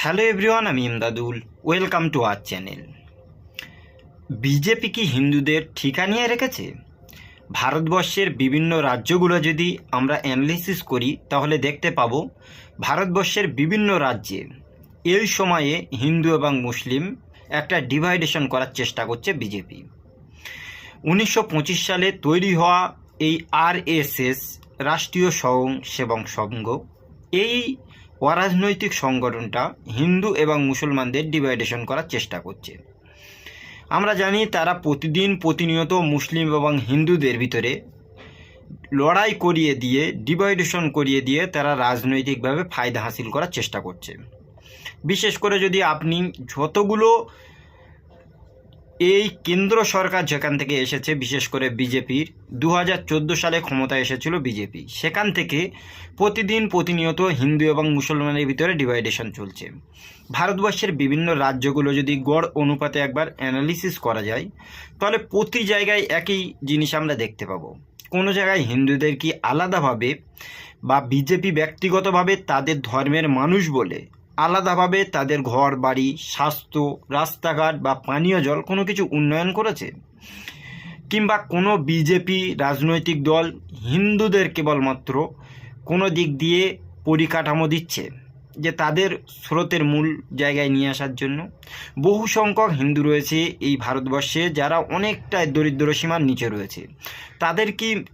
Hello everyone, আমি Imdadul. Welcome to our channel. BJP কি হিন্দুদের ঠিকা নিয়ে রেখেছে? ভারতবর্ষের বিভিন্ন রাজ্যগুলো যদি আমরা অ্যানালিসিস করি, তাহলে দেখতে পাবো ভারতবর্ষের বিভিন্ন রাজ্যে এই সময়ে হিন্দু এবং মুসলিম একটা ডিভাইডেশন করার চেষ্টা করছে বিজেপি। উনিশশো পঁচিশ সালে তৈরি হওয়া এই আরএসএস রাষ্ট্রীয় স্বয়ং স্বয়ংসেবক সংঘ, এই অরাজনৈতিক সংগঠনটা হিন্দু এবং মুসলমানদের ডিভাইডেশন করার চেষ্টা করছে। আমরা জানি তারা প্রতিদিন প্রতিনিয়ত মুসলিম এবং হিন্দুদের ভিতরে লড়াই করিয়ে দিয়ে ডিভাইডেশন করিয়ে দিয়ে তারা রাজনৈতিকভাবে ফায়দা হাসিল করার চেষ্টা করছে। বিশেষ করে যদি আপনি যতগুলো এই কেন্দ্র সরকার যেখান থেকে এসেছে, বিশেষ করে বিজেপির দু হাজার চোদ্দ সালে ক্ষমতায় এসেছিল বিজেপি। সেখান থেকে প্রতিদিন প্রতিনিয়ত হিন্দু এবং মুসলমানের ভিতরে ডিভাইডেশন চলছে। ভারতবর্ষের বিভিন্ন রাজ্যগুলো যদি গড় অনুপাতে একবার অ্যানালিসিস করা যায়, তাহলে প্রতি জায়গায় একই জিনিস আমরা দেখতে পাবো। কোনো জায়গায় হিন্দুদের কি আলাদাভাবে বা বিজেপি ব্যক্তিগতভাবে তাদের ধর্মের মানুষ বলে আলাদাভাবে তাদের ঘর, বাড়ি, স্বাস্থ্য, রাস্তাঘাট বা পানীয় জল কোনো কিছু উন্নয়ন করেছে? কিংবা কোনো বিজেপি রাজনৈতিক দল হিন্দুদের কেবলমাত্র কোনো দিক দিয়ে পরিকাঠামো দিচ্ছে যে তাদের স্রোতের মূল জায়গায় নিয়ে আসার জন্য? বহু সংখ্যক হিন্দু রয়েছে এই ভারতবর্ষে যারা অনেকটাই দরিদ্র সীমার নিচে রয়েছে। তাদের কি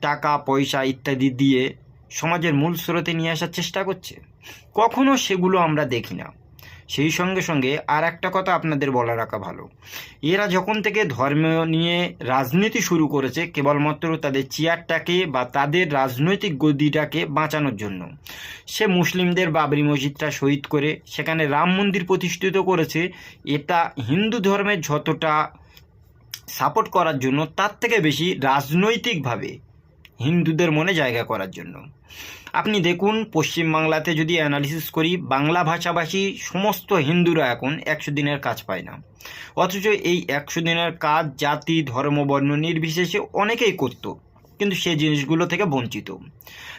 টাকা, পয়সা ইত্যাদি দিয়ে সমাজের মূল স্রোতে নিয়ে আসার চেষ্টা করছে? কখনো সেগুলো আমরা দেখি না। সেই সঙ্গে সঙ্গে আর একটা কথা আপনাদের বলা রাখা ভালো। এরা যখন থেকে ধর্ম নিয়ে রাজনীতি শুরু করেছে, কেবলমাত্র তাদের চেয়ারটাকে বা তাদের রাজনৈতিক গদিটাকে বাঁচানোর জন্য। সে মুসলিমদের বাবরি মসজিদটা শহীদ করে, সেখানে রাম মন্দির প্রতিষ্ঠিত করেছে। এটা হিন্দু ধর্মের যতটা সাপোর্ট করার জন্য, তার থেকে বেশি রাজনৈতিকভাবে হিন্দুদের মনে জায়গা করার জন্য। আপনি দেখুন পশ্চিমবাংলাতে যদি অ্যানালিসিস করি, বাংলা ভাষাভাষী সমস্ত হিন্দুরা এখন একশো দিনের কাজ পায় না। অথচ এই একশো দিনের কাজ, জাতি, ধর্ম, বর্ণ নির্বিশেষে অনেকেই করত, কিন্তু সেই জিনিসগুলো থেকে বঞ্চিত।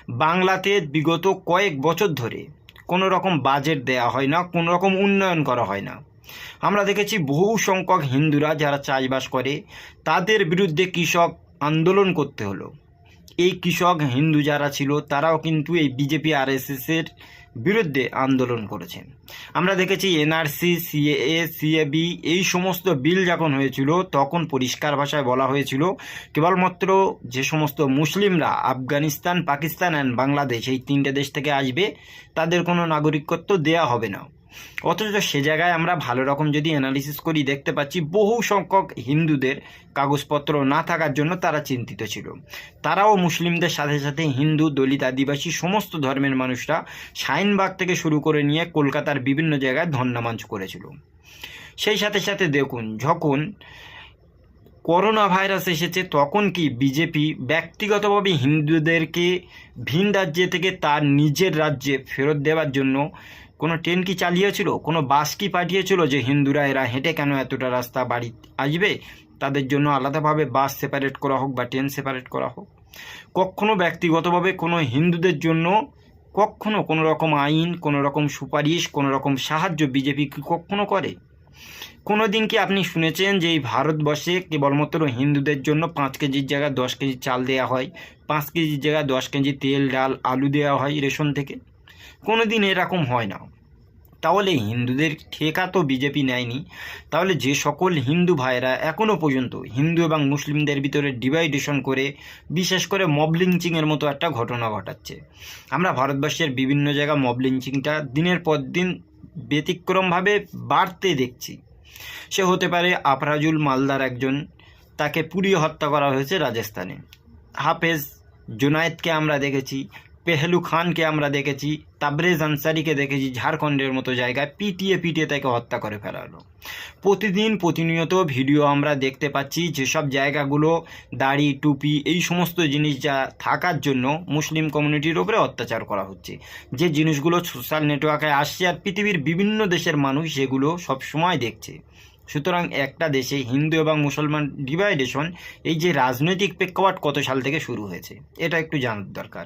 বাংলাতে বিগত কয়েক বছর ধরে কোনো রকম বাজেট দেওয়া হয় না, কোনো রকম উন্নয়ন করা হয় না। আমরা দেখেছি বহু সংখ্যক হিন্দুরা যারা চাষবাস করে, তাদের বিরুদ্ধে কৃষক আন্দোলন করতে হলো। এই কৃষক হিন্দু যারা ছিল, তারাও কিন্তু এই বিজেপি আরএসএসের বিরুদ্ধে আন্দোলন করেছেন। আমরা দেখেছি এনআরসি সিএএ সিএবি এই সমস্ত বিল যখন হয়েছিল, তখন পরিষ্কার ভাষায় বলা হয়েছিল, কেবলমাত্র যে সমস্ত মুসলিমরা আফগানিস্তান, পাকিস্তান অ্যান্ড বাংলাদেশ এই তিনটে দেশ থেকে আসবে, তাদের কোনো নাগরিকত্ব দেয়া হবে না। অথচ সে জায়গায় আমরা ভালো রকম যদি অ্যানালিসিস করি, দেখতে পাচ্ছি বহু সংখ্যক হিন্দুদের কাগজপত্র না থাকার জন্য তারা চিন্তিত ছিল। তারাও মুসলিমদের সাথে সাথে হিন্দু, দলিত, আদিবাসী, সমস্ত ধর্মের মানুষরা শাইনবাগ থেকে শুরু করে নিয়ে কলকাতার বিভিন্ন জায়গায় ধন্যামাঞ্চ করেছিল। সেই সাথে সাথে দেখুন, যখন করোনা ভাইরাস এসেছে, তখন কি বিজেপি ব্যক্তিগতভাবে হিন্দুদেরকে ভিন রাজ্যে থেকে তার নিজের রাজ্যে ফেরত দেওয়ার জন্য কোনো ট্রেন কি চালিয়েছিল? কোনো বাস কি পাঠিয়েছিল যে হিন্দুরা এরা হেঁটে কেন এতটা রাস্তা বাড়ি আসবে? তাদের জন্য আলাদাভাবে বাস সেপারেট করা হোক বা ট্রেন সেপারেট করা হোক। কখনো ব্যক্তিগতভাবে কোনো হিন্দুদের জন্য কখনো কোনো রকম আইন, কোনো রকম সুপারিশ, কোনো রকম সাহায্য বিজেপি কি কখনো করে? কোনো দিন কি আপনি শুনেছেন যে এই ভারতবর্ষে কেবলমাত্র হিন্দুদের জন্য পাঁচ কেজির জায়গায় দশ কেজি চাল দেওয়া হয়? পাঁচ কেজির জায়গায় দশ কেজি তেল, ডাল, আলু দেওয়া হয় রেশন থেকে? কোনো দিন এরকম হয় না। তাহলে হিন্দুদের ঠেকা তো বিজেপি নেয়নি। তাহলে যে সকল হিন্দু ভাইরা এখনও পর্যন্ত হিন্দু এবং মুসলিমদের ভিতরে ডিভাইডেশন করে, বিশেষ করে মব লিঞ্চিংয়ের মতো একটা ঘটনা ঘটাচ্ছে। আমরা ভারতবর্ষের বিভিন্ন জায়গা মব লিঞ্চিংটা দিনের পর দিন ব্যতিক্রমভাবে বাড়তে দেখছি। সে হতে পারে আফরাজুল মালদার একজন, তাকে পুড়িয়ে হত্যা করা হয়েছে রাজস্থানে। হাফেজ জুনায়েদকে আমরা দেখেছি পেহলু খানকে আমরা দেখেছি, তাবরেজ আনসারিকে দেখেছি, ঝাড়খণ্ডের মতো জায়গায় পিটিয়ে পিটিয়ে তাকে হত্যা করে ফেলা হলো প্রতিদিন প্রতিনিয়ত ভিডিও আমরা দেখতে পাচ্ছি যেসব জায়গাগুলো দাড়ি, টুপি এই সমস্ত জিনিস যা থাকার জন্য মুসলিম কমিউনিটির ওপরে অত্যাচার করা হচ্ছে। যে জিনিসগুলো সোশ্যাল নেটওয়ার্কে আসছে আর পৃথিবীর বিভিন্ন দেশের মানুষ সেগুলো সবসময় দেখছে। সুতরাং একটা দেশে হিন্দু এবং মুসলমান ডিভাইডেশন এই যে রাজনৈতিক প্রেক্ষাপট কত সাল থেকে শুরু হয়েছে, এটা একটু জানার দরকার।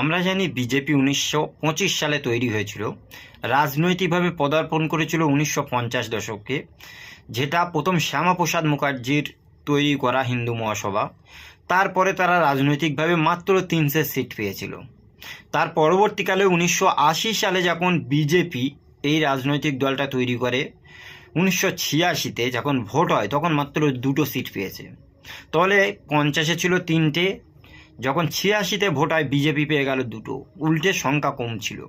আমরা জানি বিজেপি উনিশশো পঁচিশ সালে তৈরি হয়েছিল। রাজনৈতিকভাবে পদার্পণ করেছিল উনিশশো পঞ্চাশ দশকে, যেটা প্রথম শ্যামাপ্রসাদ মুখার্জির তৈরি করা হিন্দু মহাসভা। তারপরে তারা রাজনৈতিকভাবে মাত্র তিনশো সিট পেয়েছিল। তার পরবর্তীকালে উনিশশো আশি সালে যখন বিজেপি এই রাজনৈতিক দলটা তৈরি করে, উনিশশো ছিয়াশিতে যখন ভোট হয়, তখন মাত্র দুটো সিট পেয়েছে। তাহলে পঞ্চাশে ছিল তিনটে যখন ছিয়াশিতে ভোটায় বিজেপি পেয়ে গেল দুটো, উল্টে সংখ্যা কম ছিল।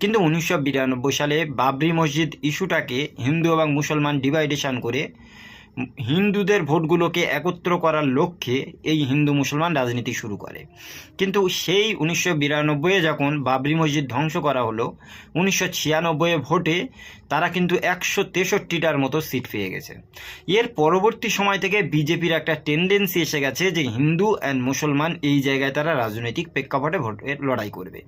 কিন্তু উনিশশো বিরানব্বই সালে বাবরি মসজিদ ইস্যুটাকে হিন্দু এবং মুসলমান ডিভাইডেশন করে হিন্দুদের ভোটগুলোকে একত্র করার লক্ষ্যে এই হিন্দু মুসলমান রাজনীতি শুরু করে। কিন্তু সেই উনিশশো বিরানব্বইয়ে যখন বাবরি মসজিদ ধ্বংস করা হলো, উনিশশো ছিয়ানব্বইয়ে ভোটে তারা কিন্তু একশো তেষট্টিটার মতো সিট পেয়ে গেছে। এর পরবর্তী সময় থেকে বিজেপির একটা টেন্ডেন্সি এসে গেছে যে হিন্দু অ্যান্ড মুসলমান এই জায়গায় তারা রাজনৈতিক প্রেক্ষাপটে ভোটের লড়াই করবে।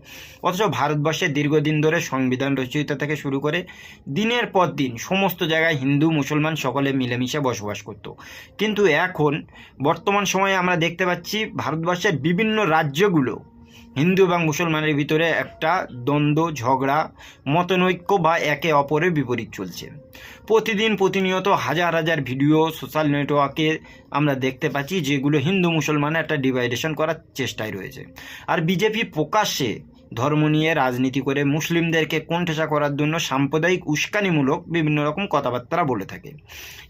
অথচ ভারতবর্ষে দীর্ঘদিন ধরে সংবিধান রচয়িতা থেকে শুরু করে দিনের পর দিন সমস্ত জায়গায় হিন্দু, মুসলমান সকলে মিলেমিশে বসবাস করত। কিন্তু এখন বর্তমান সময়ে আমরা দেখতে পাচ্ছি ভারতবর্ষের বিভিন্ন রাজ্যগুলো হিন্দু এবং মুসলমানের ভিতরে একটা দ্বন্দ্ব, ঝগড়া, মতনৈক্য বা একে অপরের বিপরীত চলছে। প্রতিদিন প্রতিনিয়ত হাজার হাজার ভিডিও সোশ্যাল নেটওয়ার্কে আমরা দেখতে পাচ্ছি যেগুলো হিন্দু মুসলমানের একটা ডিভাইডেশন করার চেষ্টায় রয়েছে। আর বিজেপি প্রকাশ্যে ধর্ম নিয়ে রাজনীতি করে মুসলিমদেরকে কোণঠাসা করার জন্য সাম্প্রদায়িক উস্কানিমূলক বিভিন্ন রকম কথাবার্তা বলে থাকে।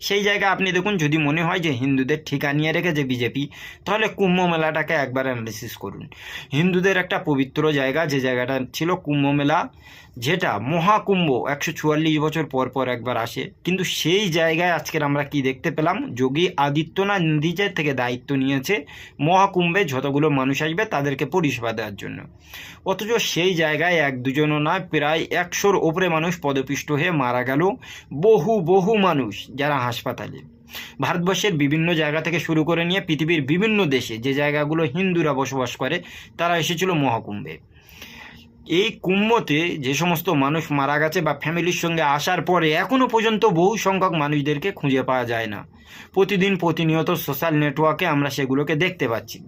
সেই জায়গায় আপনি দেখুন, যদি মনে হয় যে হিন্দুদের ঠিকা নিয়ে রেখেছে বিজেপি, তাহলে কুম্ভ মেলাটাকে একবার অ্যানালিসিস করুন। হিন্দুদের একটা পবিত্র জায়গা, যে জায়গাটা ছিল কুম্ভ মেলা যেটা মহাকুম্ভ একশো চুয়াল্লিশ বছর পর পর একবার আসে। কিন্তু সেই জায়গায় আজকের আমরা কি দেখতে পেলাম? যোগী আদিত্যনাথ নিজের থেকে দায়িত্ব নিয়েছে মহাকুম্ভে যতগুলো মানুষ আসবে তাদেরকে পরিষেবা দেওয়ার জন্য। অথচ সেই জায়গায় এক দুজনও নয়, প্রায় একশোর ওপরে মানুষ পদপিষ্ট হয়ে মারা গেল বহু বহু মানুষ যারা হাসপাতালে। ভারতবর্ষের বিভিন্ন জায়গা থেকে শুরু করে নিয়ে পৃথিবীর বিভিন্ন দেশে যে জায়গাগুলো হিন্দুরা বসবাস করে, তারা এসেছিল মহাকুম্ভে। এই কুম্ভতে যে সমস্ত মানুষ মারা গেছে বা ফ্যামিলির সঙ্গে আসার পরে এখনও পর্যন্ত বহু সংখ্যক মানুষদেরকে খুঁজে পাওয়া যায় না। প্রতিদিন প্রতিনিয়ত সোশ্যাল নেটওয়ার্কে আমরা সেগুলোকে দেখতে পাচ্ছি।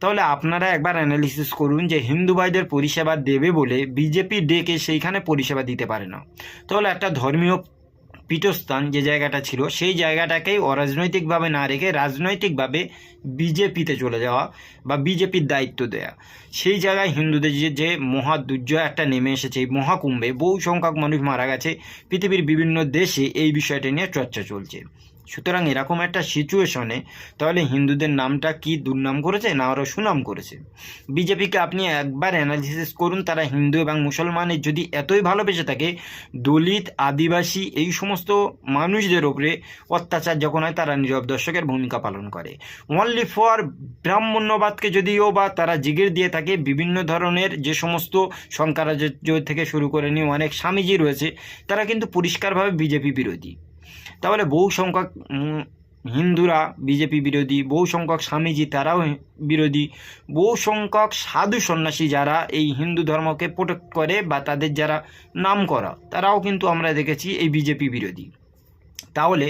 তাহলে আপনারা একবার অ্যানালিসিস করুন যে হিন্দু ভাইদের পরিষেবা দেবে বলে বিজেপি ডেকে সেইখানে পরিষেবা দিতে পারে না। তাহলে একটা ধর্মীয় পীঠস্থান যে জায়গাটা ছিল, সেই জায়গাটাকেই অরাজনৈতিকভাবে না রেখে রাজনৈতিকভাবে বিজেপিতে চলে যাওয়া বা বিজেপির দায়িত্ব দেয়া। সেই জায়গায় হিন্দুদের যে যে মহা একটা নেমে এসেছে, এই মহাকুম্ভে বহু সংখ্যক মানুষ মারা গেছে। পৃথিবীর বিভিন্ন দেশে এই বিষয়টা নিয়ে চর্চা চলছে। সুতরাং এরকম একটা সিচুয়েশনে তাহলে হিন্দুদের নামটা কি দুর্নাম করেছে না আরও সুনাম করেছে? বিজেপিকে আপনি একবার অ্যানালিসিস করুন, তারা হিন্দু এবং মুসলমানের যদি এতই ভালোবেসে থাকে, দলিত, আদিবাসী এই সমস্ত মানুষদের ওপরে অত্যাচার যখন হয়, তারা নীরব দর্শকের ভূমিকা পালন করে। অনলি ফর ব্রাহ্মণ্যবাদকে যদিও বা তারা জিগির দিয়ে থাকে, বিভিন্ন ধরনের যে সমস্ত শঙ্করাচার্য থেকে শুরু করে নিয়ে অনেক স্বামীজি রয়েছে, তারা কিন্তু পরিষ্কারভাবে বিজেপি বিরোধী। তাহলে বহু সংখ্যক হিন্দুরা, বিজেপি বিরোধী, বহু সংখ্যক স্বামীজি, তারাও বিরোধী, বহু সংখ্যক সাধু সন্ন্যাসী যারা এই হিন্দু ধর্মকে প্রোটেক্ট করে বা তাদের যারা নাম করা তারাও কিন্তু আমরা দেখেছি এই বিজেপি বিরোধী। তাহলে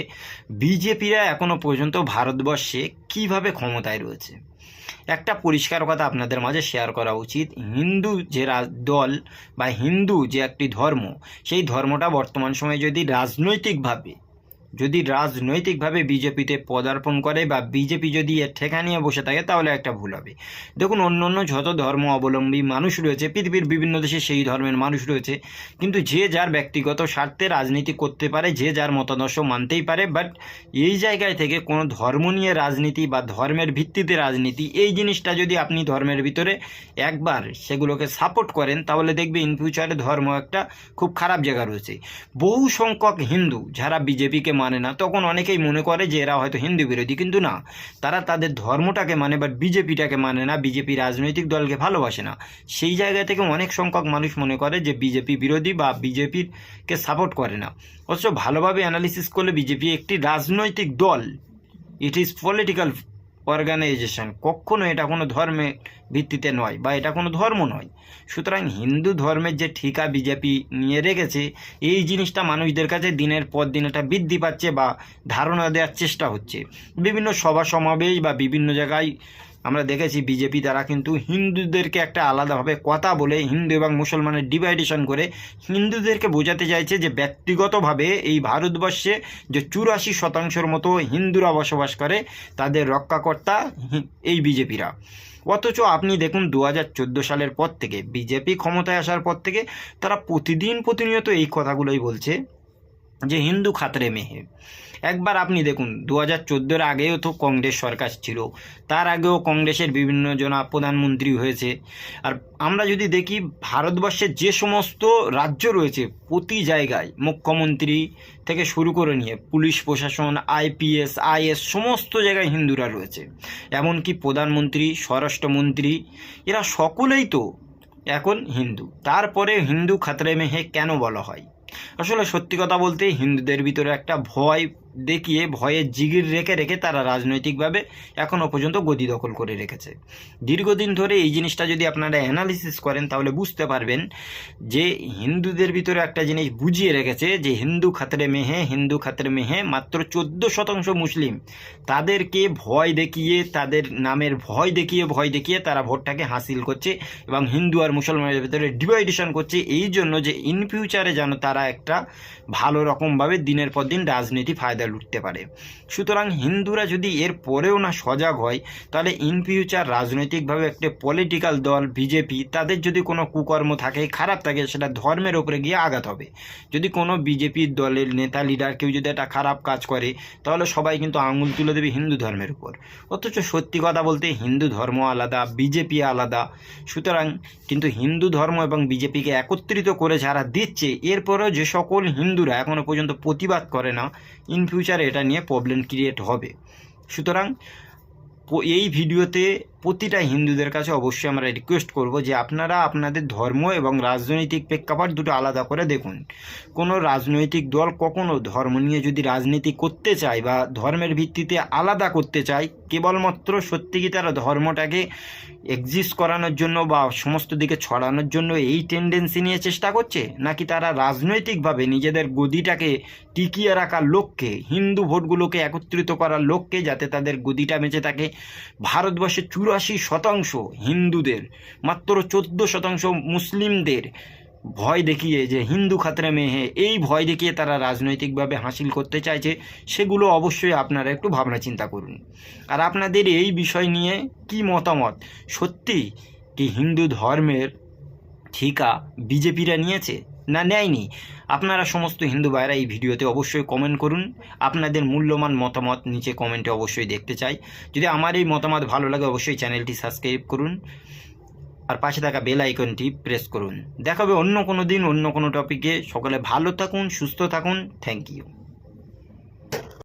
বিজেপিরা এখনও পর্যন্ত ভারতবর্ষে কীভাবে ক্ষমতায় রয়েছে? একটা পরিষ্কার কথা আপনাদের মাঝে শেয়ার করা উচিত। হিন্দু যে দল বা হিন্দু যে একটি ধর্ম, সেই ধর্মটা বর্তমান সময়ে যদি রাজনৈতিকভাবে যদি রাজনৈতিকভাবে বিজেপিতে পদার্পণ করে বা বিজেপি যদি এর ঠেকা নিয়ে বসে থাকে, তাহলে একটা ভুল হবে। দেখুন, অন্য অন্য যত ধর্ম অবলম্বী মানুষ রয়েছে, পৃথিবীর বিভিন্ন দেশে সেই ধর্মের মানুষ রয়েছে, কিন্তু যে যার ব্যক্তিগত স্বার্থে রাজনীতি করতে পারে, যে যার মতাদর্শ মানতেই পারে বাট এই জায়গায় থেকে কোনো ধর্ম নিয়ে রাজনীতি বা ধর্মের ভিত্তিতে রাজনীতি, এই জিনিসটা যদি আপনি ধর্মের ভিতরে একবার সেগুলোকে সাপোর্ট করেন, তাহলে দেখবে ইন ফিউচারে ধর্ম একটা খুব খারাপ জায়গা রয়েছে। বহু সংখ্যক হিন্দু যারা বিজেপিকে মানে না। তখন অনেকেই মনে করে যে এরা হয়তো হিন্দু বিরোধী, কিন্তু না। তারা তাদের ধর্মটাকে মানে বাট বিজেপিটাকে মানে না, বিজেপি রাজনৈতিক দলকে ভালোবাসে না। সেই জায়গা থেকে অনেক সংখ্যক মানুষ মনে করে যে বিজেপি বিরোধী বা বিজেপিরকে সাপোর্ট করে না। অথচ ভালোভাবে অ্যানালিসিস করলে বিজেপি একটি রাজনৈতিক দল। ইট ইজ পলিটিক্যাল অর্গানাইজেশন কখনো এটা কোনো ধর্মের ভিত্তিতে নয় বা এটা কোনো ধর্ম নয়। সুতরাং হিন্দু ধর্মের যে ঠিকা বিজেপি নিয়ে রেখেছে, এই জিনিসটা মানুষদের কাছে দিনের পর দিন এটা বৃদ্ধি পাচ্ছে বা ধারণা দেওয়ার চেষ্টা হচ্ছে। বিভিন্ন সভা সমাবেশ বা বিভিন্ন জায়গায় আমরা দেখেছি বিজেপি তারা কিন্তু হিন্দুদেরকে একটা আলাদাভাবে কথা বলে হিন্দু এবং মুসলমানের ডিভাইডেশন করে হিন্দুদেরকে বোঝাতে চাইছে যে ব্যক্তিগতভাবে এই ভারতবর্ষে যে চুরাশি শতাংশের মতো হিন্দুরা বসবাস করে, তাদের রক্ষাকর্তা এই বিজেপিরা অথচ আপনি দেখুন দু হাজার চোদ্দ সালের পর থেকে বিজেপি ক্ষমতায় আসার পর থেকে তারা প্রতিদিন প্রতিনিয়ত এই কথাগুলোই বলছে। যে হিন্দু খাতরে মেহে একবার আপনি দেখুন দু হাজার চোদ্দোর আগেও তো কংগ্রেস সরকার ছিল। তার আগেও কংগ্রেসের বিভিন্ন জনা প্রধানমন্ত্রী হয়েছে। আর আমরা যদি দেখি, ভারতবর্ষের যে সমস্ত রাজ্য রয়েছে, প্রতি জায়গায় মুখ্যমন্ত্রী থেকে শুরু করে নিয়ে পুলিশ প্রশাসন আইপিএস আইএস সমস্ত জায়গায় হিন্দুরা রয়েছে। এমনকি প্রধানমন্ত্রী, স্বরাষ্ট্রমন্ত্রী, এরা সকলেই তো এখন হিন্দু। তারপরে হিন্দু খাতরে মেহে কেন বলা হয়? আসলে সত্যি কথা বলতে হিন্দুদের ভিতরে একটা ভয় দেখিয়ে ভয়ের জিগির রেখে রেখে তারা রাজনৈতিকভাবে এখনও পর্যন্ত গদি দখল করে রেখেছে। দীর্ঘদিন ধরে এই জিনিসটা যদি আপনারা অ্যানালিসিস করেন, তাহলে বুঝতে পারবেন যে হিন্দুদের ভিতরে একটা জিনিস বুঝিয়ে রেখেছে যে হিন্দু খাতরে মেহে হিন্দু খাতরে মেহে মাত্র চোদ্দ শতাংশ মুসলিম। তাদেরকে ভয় দেখিয়ে, তাদের নামের ভয় দেখিয়ে ভয় দেখিয়ে তারা ভোটটাকে হাসিল করছে এবং হিন্দু আর মুসলমানের ভিতরে ডিভাইডেশন করছে। এই জন্য যে ইন ফিউচারে যেন তারা একটা ভালো রকমভাবে দিনের পর দিন রাজনীতি ফায়দা লুটতে পারে। সুতরাং হিন্দুরা যদি এর পরেও না সজাগ হয়, তাহলে ইন ফিউচার রাজনৈতিকভাবে একটি পলিটিক্যাল দল বিজেপি তাদের যদি কোনো কুকর্ম থাকে, খারাপ থাকে, সেটা ধর্মের ওপরে গিয়ে আঘাত হবে। যদি কোনো বিজেপির দলের নেতা লিডার কেউ যদি একটা খারাপ কাজ করে, তাহলে সবাই কিন্তু আঙুল তুলে দেবে হিন্দু ধর্মের উপর। অথচ সত্যি কথা বলতে হিন্দু ধর্ম আলাদা বিজেপি আলাদা। সুতরাং কিন্তু হিন্দু ধর্ম এবং বিজেপিকে একত্রিত করে যারা দিচ্ছে, এরপরেও যে সকল হিন্দুরা এখনও পর্যন্ত প্রতিবাদ করে না ইন ফিউচারে এটা নিয়ে প্রবলেম ক্রিয়েট হবে। সুতরাং এই ভিডিওতে প্রতিটা হিন্দুদের কাছে অবশ্যই আমরা রিকোয়েস্ট করব যে আপনারা আপনাদের ধর্ম এবং রাজনৈতিক প্রেক্ষাপট দুটো আলাদা করে দেখুন। কোনো রাজনৈতিক দল কখনো ধর্ম নিয়ে যদি রাজনীতি করতে চায় বা ধর্মের ভিত্তিতে আলাদা করতে চায়, কেবলমাত্র সত্যি কি তারা ধর্মটাকে এক্সিস্ট করানোর জন্য বা সমস্ত দিকে ছড়ানোর জন্য এই টেন্ডেন্সি নিয়ে চেষ্টা করছে? নাকি তারা রাজনৈতিকভাবে নিজেদের গদিটাকে টিকিয়ে রাখার লক্ষ্যে, হিন্দু ভোটগুলোকে একত্রিত করার লক্ষ্যে যাতে তাদের গদিটা বেঁচে থাকে? ভারতবর্ষে ভারতবর্ষের চুরাশি শতাংশ হিন্দুদের, মাত্র চোদ্দ শতাংশ মুসলিমদের ভয় দেখিয়ে যে হিন্দু খাতরে মেহে এই ভয় দেখিয়ে তারা রাজনৈতিকভাবে হাসিল করতে চাইছে, সেগুলো অবশ্যই আপনারা একটু ভাবনা চিন্তা করুন। আর আপনাদের এই বিষয় নিয়ে কি মতামত? সত্যি কি হিন্দু ধর্মের ঠিকা বিজেপিরা নিয়েছে? না নেয়নি? আপনারা সমস্ত হিন্দু ভাইরা এই ভিডিওতে অবশ্যই কমেন্ট করুন। আপনাদের মূল্যবান মতামত নিচে কমেন্টে অবশ্যই দেখতে চাই। যদি আমার এই মতামত ভালো লাগে, অবশ্যই চ্যানেলটি সাবস্ক্রাইব করুন। আর পাশে থাকা বেল আইকনটি প্রেস করুন। দেখাবে অন্য কোনো দিন, অন্য কোনো টপিকে সকলে ভালো থাকুন, সুস্থ থাকুন। Thank you